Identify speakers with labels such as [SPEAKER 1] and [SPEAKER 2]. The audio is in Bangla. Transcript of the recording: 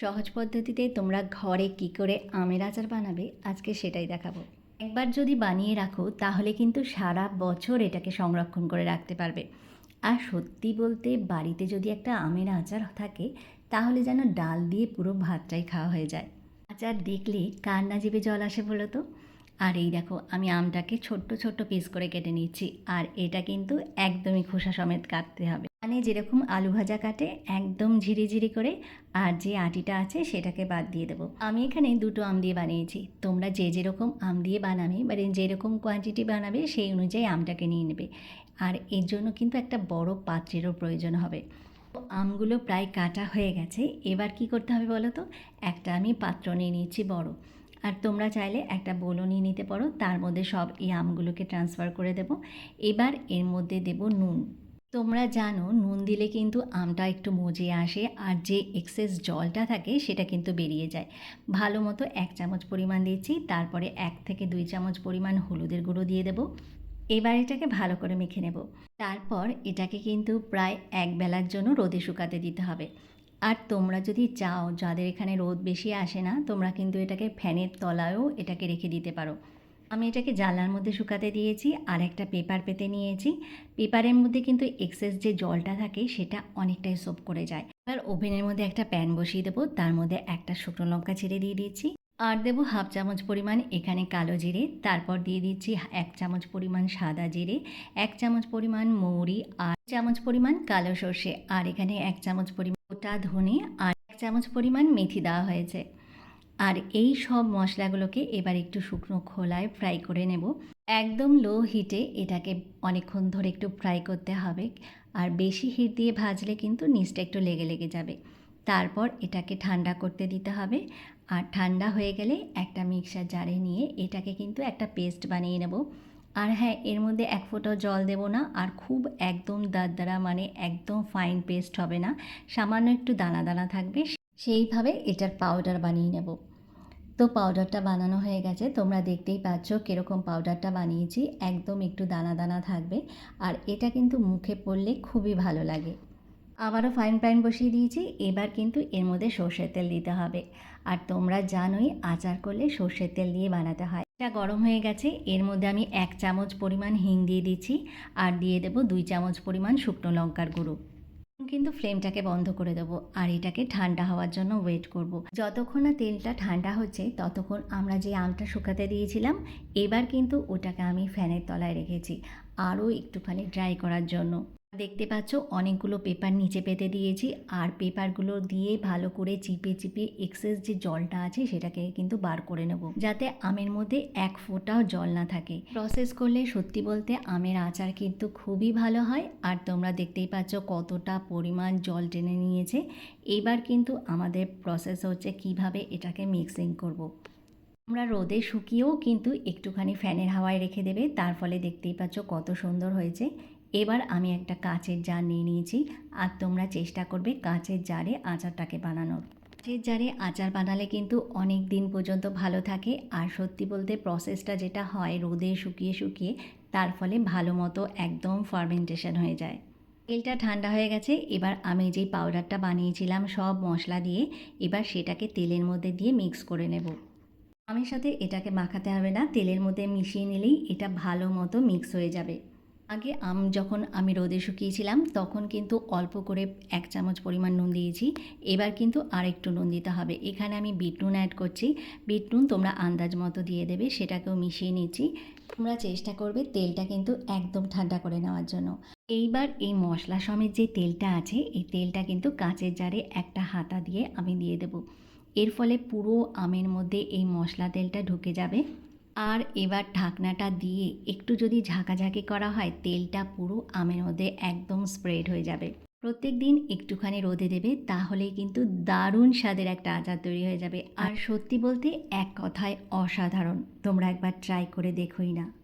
[SPEAKER 1] সহজ পদ্ধতিতে তোমরা ঘরে কি করে আমের আচার বানাবে, আজকে সেটাই দেখাবো। একবার যদি বানিয়ে রাখো, তাহলে কিন্তু সারা বছর এটাকে সংরক্ষণ করে রাখতে পারবে। আর সত্যি বলতে, বাড়িতে যদি একটা আমের আচার থাকে, তাহলে যেন ডাল দিয়ে পুরো ভাতটাই খাওয়া হয়ে যায়। আচার দেখলে কার না জিভে জল আসে বলো তো? আর এই দেখো, আমি আমটাকে ছোট্ট ছোট্ট পিস করে কেটে নিচ্ছি, আর এটা কিন্তু একদমই খোসা সমেত কাটতে হবে। মানে যেরকম আলু ভাজা কাটে, একদম ঝিরিঝিরি করে, আর যে আটিটা আছে সেটাকে বাদ দিয়ে দেবো। আমি এখানে দুটো আম দিয়ে বানিয়েছি। তোমরা যে যেরকম আম দিয়ে বানাবে মানে যেরকম কোয়ান্টিটি বানাবে, সেই অনুযায়ী আমটাকে নিয়ে নেবে। আর এর জন্য কিন্তু একটা বড় পাত্রেরও প্রয়োজন হবে। আমগুলো প্রায় কাটা হয়ে গেছে। এবার কি করতে হবে বলো তো? একটা আমি পাত্র নিয়ে নিয়েছি বড়। আর তোমরা চাইলে একটা বোলও নিয়ে নিতে পারো। তার মধ্যে সব এই আমগুলোকে ট্রান্সফার করে দেব। এবার এর মধ্যে দেব নুন। তোমরা জানো, নুন দিলে কিন্তু আমটা একটু মজে আসে আর যে এক্সেস জলটা থাকে সেটা কিন্তু বেরিয়ে যায়। ভালো মতো এক চামচ পরিমাণ দিচ্ছি, তারপরে এক থেকে দুই চামচ পরিমাণ হলুদের গুঁড়ো দিয়ে দেবো। এবার এটাকে ভালো করে মেখে নেব। তারপর এটাকে কিন্তু প্রায় এক বেলার জন্য রোদে শুকাতে দিতে হবে। আর তোমরা যদি চাও, যাদের এখানে রোদ বেশি আসে না, তোমরা কিন্তু এটাকে ফ্যানের তলায়ও এটাকে রেখে দিতে পারো। আমি এটাকে জানলার মধ্যে শুকাতে দিয়েছি, আর একটা পেপার পেতে নিয়েছি। পেপারের মধ্যে কিন্তু এক্সেস যে জলটা থাকে, সেটা অনেকটাই সোপ করে যায়। এবার ওভেনের মধ্যে একটা প্যান বসিয়ে দেবো, তার মধ্যে একটা শুকনো লঙ্কা ছেড়ে দিয়ে দিয়েছি আর দেবো হাফ চামচ পরিমাণ এখানে কালো জিরে, তারপর দিয়ে দিচ্ছি এক চামচ পরিমাণ সাদা জিরে, এক চামচ পরিমাণ মৌরি, আর চামচ পরিমাণ কালো সর্ষে, আর এখানে এক চামচ পরিমাণ গোটা ধনে, আর এক চামচ পরিমাণ মেথি দেওয়া হয়েছে। আর এই সব মশলাগুলোকে এবার একটু শুকনো খোলায় ফ্রাই করে নেব। একদম লো হিটে এটাকে অনেকক্ষণ ধরে একটু ফ্রাই করতে হবে আর বেশি হিট দিয়ে ভাজলে কিন্তু নিচটা একটু লেগে লেগে যাবে। তারপর এটাকে ঠান্ডা করতে দিতে হবে আর ঠান্ডা হয়ে গেলে একটা মিক্সার জারে নিয়ে এটাকে কিন্তু একটা পেস্ট বানিয়ে নেব। আর হ্যাঁ এর মধ্যে এক ফোঁটাও জল দেব না আর খুব একদম দারদারা মানে একদম ফাইন পেস্ট হবে না। সামান্য একটু দানা দানা থাকবে, সেইভাবে এটার পাউডার বানিয়ে নেব। তো পাউডারটা বানানো হয়ে গেছে। তোমরা দেখতেই পাচ্ছ কীরকম পাউডারটা বানিয়েছি। একদম একটু দানা দানা থাকবে। আর এটা কিন্তু মুখে পড়লে খুবই ভালো লাগে। আবারও ফাইন প্যান বসিয়ে দিয়েছি। এবার কিন্তু এর মধ্যে সর্ষের তেল দিতে হবে। আর তোমরা জানোই আচার করলে সর্ষের তেল দিয়ে বানাতে হয়। এটা গরম হয়ে গেছে। এর মধ্যে আমি এক চামচ পরিমাণ হিং দিয়ে দিচ্ছি। আর দিয়ে দেবো দুই চামচ পরিমাণ শুকনো লঙ্কার গুঁড়ো। কিন্তু ফ্লেমটাকে বন্ধ করে দেবো আর এটাকে ঠান্ডা হওয়ার জন্য ওয়েট করব। যতক্ষণ না তেলটা ঠান্ডা হচ্ছে, ততক্ষণ আমরা যে আমটা শুকাতে দিয়েছিলাম, এবার কিন্তু ওটাকে আমি ফ্যানের তলায় রেখেছি, আরও একটুখানি ড্রাই করার জন্য দেখতে পাচ্ছ, অনেকগুলো পেপার নিচে পেতে দিয়েছি। আর পেপারগুলো দিয়ে ভালো করে চিপে চিপে এক্সেস যে জলটা আছে, সেটাকে কিন্তু বার করে নেব। যাতে আমের মধ্যে এক ফোঁটাও জল না থাকে। প্রসেস করলে সত্যি বলতে আমের আচার কিন্তু খুবই ভালো হয়। আর তোমরা দেখতেই পাচ্ছ কতটা পরিমাণ জল টেনে নিয়েছে। এবার কিন্তু আমাদের প্রসেস হচ্ছে কীভাবে এটাকে মিক্সিং করব। আমরা রোদে শুকিয়েও কিন্তু একটুখানি ফ্যানের হাওয়ায় রেখে দেবে। তার ফলে দেখতেই পাচ্ছ কত সুন্দর হয়েছে। এবার আমি একটা কাঁচের জার নিয়ে নিয়েছি আর তোমরা চেষ্টা করবে কাঁচের জারে আচারটাকে বানানোর। কাচের জারে আচার বানালে কিন্তু অনেক দিন পর্যন্ত ভালো থাকে আর সত্যি বলতে প্রসেসটা যেটা হয় রোদে শুকিয়ে শুকিয়ে তার ফলে ভালো মতো একদম ফার্মেন্টেশন হয়ে যায়। তেলটা ঠান্ডা হয়ে গেছে, এবার আমি যেই পাউডারটা বানিয়েছিলাম সব মশলা দিয়ে এবার সেটাকে তেলের মধ্যে দিয়ে মিক্স করে নেব। আমের সাথে এটাকে মাখাতে হবে না, তেলের মধ্যে মিশিয়ে নিলেই এটা ভালো মতো মিক্স হয়ে যাবে। আগে আম যখন আমি রোদে শুকিয়েছিলাম, তখন কিন্তু অল্প করে এক চামচ পরিমাণ নুন দিয়েছি। এবার কিন্তু আর একটু নুন দিতে হবে। এখানে আমি বিট নুন অ্যাড করছি। বিট নুন তোমরা আন্দাজ মতো দিয়ে দেবে, সেটাকেও মিশিয়ে নিচ্ছি। তোমরা চেষ্টা করবে তেলটা কিন্তু একদম ঠান্ডা করে নেওয়ার জন্য। এইবার এই মশলা সমেত যে তেলটা আছে, এই তেলটা কিন্তু কাঁচের জারে একটা হাতা দিয়ে আমি দিয়ে দেবো। এর ফলে পুরো আমের মধ্যে এই মশলা তেলটা ঢুকে যাবে। আর এবার ঢাকনাটা দিয়ে একটু যদি ঝাঁকাঝাঁকি করা হয়, তেলটা পুরো আমের মধ্যে একদম স্প্রেড হয়ে যাবে। প্রত্যেক দিন একটুখানি রোদে দেবে তাহলে কিন্তু দারুণ স্বাদের একটা আচার তৈরি হয়ে যাবে। আর সত্যি বলতে এক কথায় অসাধারণ। তোমরা একবার ট্রাই করে দেখোই না।